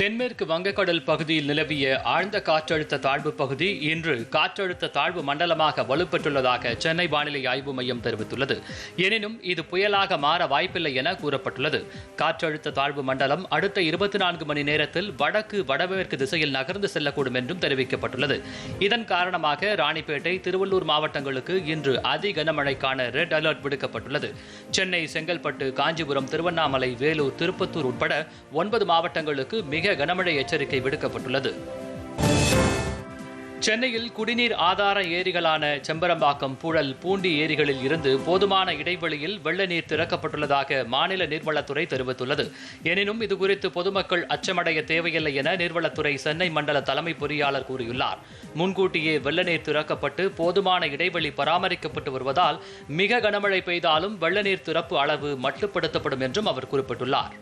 தென்மேற்கு வங்கக்கடல் பகுதியில் நிலவிய ஆழ்ந்த காற்றழுத்த தாழ்வு பகுதி இன்று காற்றழுத்த தாழ்வு மண்டலமாக வலுப்பெற்றுள்ளதாக சென்னை வானிலை ஆய்வு மையம் தெரிவித்துள்ளது. எனினும் இது புயலாக மாற வாய்ப்பில்லை என கூறப்பட்டுள்ளது. காற்றழுத்த தாழ்வு மண்டலம் அடுத்த இருபத்தி நான்கு மணி நேரத்தில் வடக்கு வடமேற்கு திசையில் நகர்ந்து செல்லக்கூடும் என்றும் தெரிவிக்கப்பட்டுள்ளது. இதன் காரணமாக ராணிப்பேட்டை திருவள்ளூர் மாவட்டங்களுக்கு இன்று அதி கனமழைக்கான ரெட் அலர்ட் விடுக்கப்பட்டுள்ளது. சென்னை செங்கல்பட்டு காஞ்சிபுரம் திருவண்ணாமலை வேலூர் திருப்பத்தூர் உட்பட ஒன்பது மாவட்டங்களுக்கு மிக மிக கனமழை எச்சரிக்கை விடுக்கப்பட்டுள்ளது. சென்னையில் குடிநீர் ஆதார ஏரிகளான செம்பரம்பாக்கம் புழல் பூண்டி ஏரிகளில் இருந்து போதுமான இடைவெளியில் வெள்ள நீர் திறக்கப்பட்டுள்ளதாக மாநில நீர்வளத்துறை தெரிவித்துள்ளது. எனினும் இதுகுறித்து பொதுமக்கள் அச்சமடைய தேவையில்லை என நீர்வளத்துறை சென்னை மண்டல தலைமை பொறியாளர் கூறியுள்ளார். முன்கூட்டியே வெள்ள நீர் திறக்கப்பட்டு போதுமான இடைவெளி பராமரிக்கப்பட்டு வருவதால் மிக கனமழை பெய்தாலும் வெள்ள நீர் திறப்பு அளவு மட்டுப்படுத்தப்படும் என்றும் அவர் குறிப்பிட்டுள்ளார்.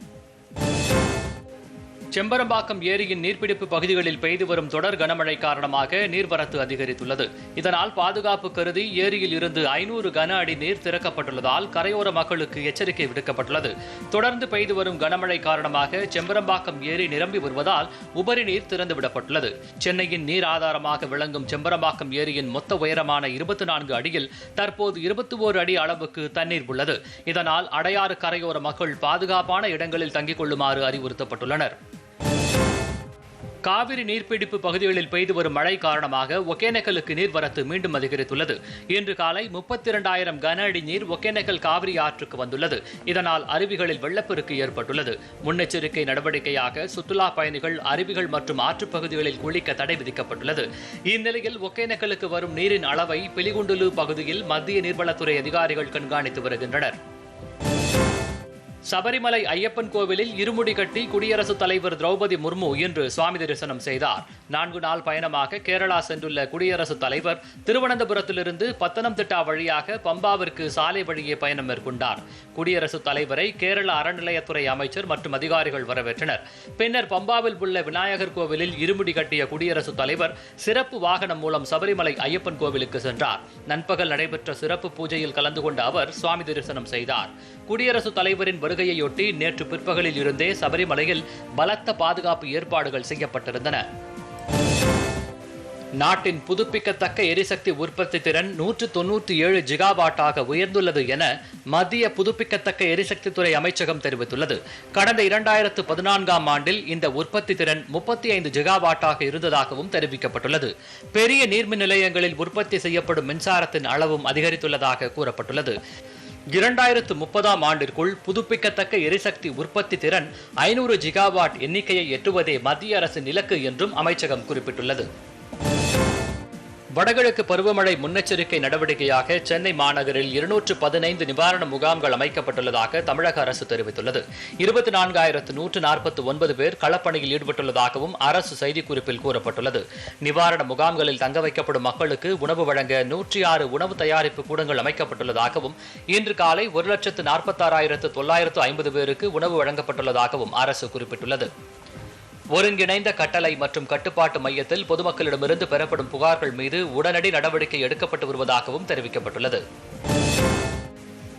செம்பரம்பாக்கம் ஏரியின் நீர்பிடிப்பு பகுதிகளில் பெய்து வரும் தொடர் கனமழை காரணமாக நீர்வரத்து அதிகரித்துள்ளது. இதனால் பாதுகாப்பு கருதி ஏரியில் இருந்து ஐநூறு கன அடி நீர் திறக்கப்பட்டுள்ளதால் கரையோர மக்களுக்கு எச்சரிக்கை விடுக்கப்பட்டுள்ளது. தொடர்ந்து பெய்து வரும் கனமழை காரணமாக செம்பரம்பாக்கம் ஏரி நிரம்பி வருவதால் உபரி நீர் திறந்துவிடப்பட்டுள்ளது. சென்னையின் நீர் ஆதாரமாக விளங்கும் செம்பரம்பாக்கம் ஏரியின் மொத்த உயரமான இருபத்தி நான்கு அடியில் தற்போது இருபத்தி ஓரு அடி அளவுக்கு தண்ணீர் உள்ளது. இதனால் அடையாறு கரையோர மக்கள் பாதுகாப்பான இடங்களில் தங்கிக் கொள்ளுமாறு அறிவுறுத்தப்பட்டுள்ளனர். காவிரி நீர்பிடிப்பு பகுதிகளில் பெய்து வரும் மழை காரணமாக ஒகேனக்கலுக்கு நீர்வரத்து மீண்டும் அதிகரித்துள்ளது. இன்று காலை முப்பத்தி இரண்டாயிரம் கன அடி நீர் ஒகேனக்கல் காவிரி ஆற்றுக்கு வந்துள்ளது. இதனால் அருவிகளில் வெள்ளப்பெருக்கு ஏற்பட்டுள்ளது. முன்னெச்சரிக்கை நடவடிக்கையாக சுற்றுலா பயணிகள் அருவிகள் மற்றும் ஆற்றுப் பகுதிகளில் குளிக்க தடை விதிக்கப்பட்டுள்ளது. இந்நிலையில் ஒகேனக்கலுக்கு வரும் நீரின் அளவை பிலிகுண்டுலு பகுதியில் மத்திய நீர்வளத்துறை அதிகாரிகள் கண்காணித்து வருகின்றனர். சபரிமலை ஐயப்பன் கோவிலில் இருமுடி கட்டி குடியரசுத் தலைவர் திரௌபதி முர்மு இன்று சுவாமி தரிசனம் செய்தார். நான்கு நாள் பயணமாக கேரளா சென்றுள்ள குடியரசுத் தலைவர் திருவனந்தபுரத்திலிருந்து பத்தனம்திட்டா வழியாக பம்பாவிற்கு சாலை வழியே பயணம் மேற்கொண்டார். குடியரசுத் தலைவரை கேரள அறநிலையத்துறை அமைச்சர் மற்றும் அதிகாரிகள் வரவேற்றனர். பின்னர் பம்பாவில் உள்ள விநாயகர் கோவிலில் இருமுடி கட்டிய குடியரசுத் தலைவர் சிறப்பு வாகனம் மூலம் சபரிமலை ஐயப்பன் கோவிலுக்கு சென்றார். நண்பகல் நடைபெற்ற சிறப்பு பூஜையில் கலந்து கொண்ட அவர் சுவாமி தரிசனம் செய்தார். குடியரசுத் தலைவரின் வருகையொட்டி நேற்று பிற்பகலில் இருந்தே சபரிமலையில் பலத்த பாதுகாப்பு ஏற்பாடுகள் செய்யப்பட்டிருந்தன. நாட்டின் புதுப்பிக்கத்தக்க எரிசக்தி உற்பத்தி திறன் நூற்று தொன்னூற்றி ஏழு ஜிகாவாட்டாக உயர்ந்துள்ளது என மத்திய புதுப்பிக்கத்தக்க எரிசக்தித்துறை அமைச்சகம் தெரிவித்துள்ளது. கடந்த இரண்டாயிரத்து பதினான்காம் ஆண்டில் இந்த உற்பத்தி திறன் முப்பத்தி ஐந்து ஜிகாவாட்டாக இருந்ததாகவும் தெரிவிக்கப்பட்டுள்ளது. பெரிய நீர்மின் நிலையங்களில் உற்பத்தி செய்யப்படும் மின்சாரத்தின் அளவும் அதிகரித்துள்ளதாக கூறப்பட்டுள்ளது. இரண்டாயிரத்து முப்பதாம் ஆண்டிற்குள் புதுப்பிக்கத்தக்க எரிசக்தி உற்பத்தி திறன் ஐநூறு ஜிகாவாட் எண்ணிக்கையை எட்டுவதே மத்திய அரசின் இலக்கு என்றும் அமைச்சகம் குறிப்பிட்டுள்ளது. வடகிழக்கு பருவமழை முன்னெச்சரிக்கை நடவடிக்கையாக சென்னை மாநகரில் இருநூற்று பதினைந்து நிவாரண முகாம்கள் அமைக்கப்பட்டுள்ளதாக தமிழக அரசு தெரிவித்துள்ளது. இருபத்தி நான்காயிரத்து நூற்று நாற்பத்தி ஒன்பது பேர் களப்பணியில் ஈடுபட்டுள்ளதாகவும் அரசு செய்திக்குறிப்பில் கூறப்பட்டுள்ளது. நிவாரண முகாம்களில் தங்க வைக்கப்படும் மக்களுக்கு உணவு வழங்க நூற்றி ஆறு உணவு தயாரிப்பு கூடங்கள் அமைக்கப்பட்டுள்ளதாகவும் இன்று காலை ஒரு லட்சத்து நாற்பத்தாறாயிரத்து தொள்ளாயிரத்து ஐம்பது பேருக்கு உணவு வழங்கப்பட்டுள்ளதாகவும் அரசு குறிப்பிட்டுள்ளது. ஒருங்கிணைந்த கட்டளை மற்றும் கட்டுப்பாட்டு மையத்தில் பொதுமக்களிடமிருந்து பெறப்படும் புகார்கள் மீது உடனடி நடவடிக்கை எடுக்கப்பட்டு வருவதாகவும் தெரிவிக்கப்பட்டுள்ளது.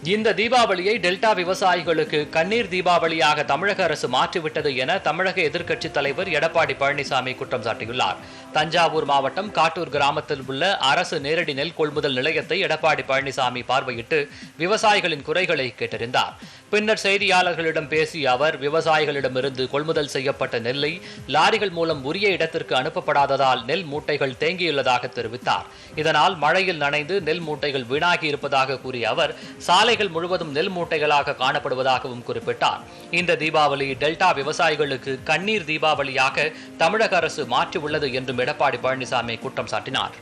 இந்த தீபாவளியை டெல்டா விவசாயிகளுக்கு கண்ணீர் தீபாவளியாக தமிழக அரசு மாற்றிவிட்டது என தமிழக எதிர்க்கட்சித் தலைவர் எடப்பாடி பழனிசாமி குற்றம் சாட்டியுள்ளார். தஞ்சாவூர் மாவட்டம் காட்டூர் கிராமத்தில் உள்ள அரசு நேரடி நெல் கொள்முதல் நிலையத்தை எடப்பாடி பழனிசாமி பார்வையிட்டு விவசாயிகளின் குறைகளை கேட்டறிந்தார். பின்னர் செய்தியாளர்களிடம் பேசிய அவர் விவசாயிகளிடமிருந்து கொள்முதல் செய்யப்பட்ட நெல்லை லாரிகள் மூலம் உரிய இடத்திற்கு அனுப்பப்படாததால் நெல் மூட்டைகள் தேங்கியுள்ளதாக தெரிவித்தார். இதனால் மழையில் நனைந்து நெல் மூட்டைகள் வீணாகி இருப்பதாக கூறிய அவர் சாலை சாலைகள் முழுவதும் நெல் மூட்டைகளாக காணப்படுவதாகவும் குறிப்பிட்டார். இந்த தீபாவளி டெல்டா விவசாயிகளுக்கு கண்ணீர் தீபாவளியாக தமிழக அரசு மாற்றியுள்ளது என்றும் எடப்பாடி பழனிசாமி குற்றம் சாட்டினார்.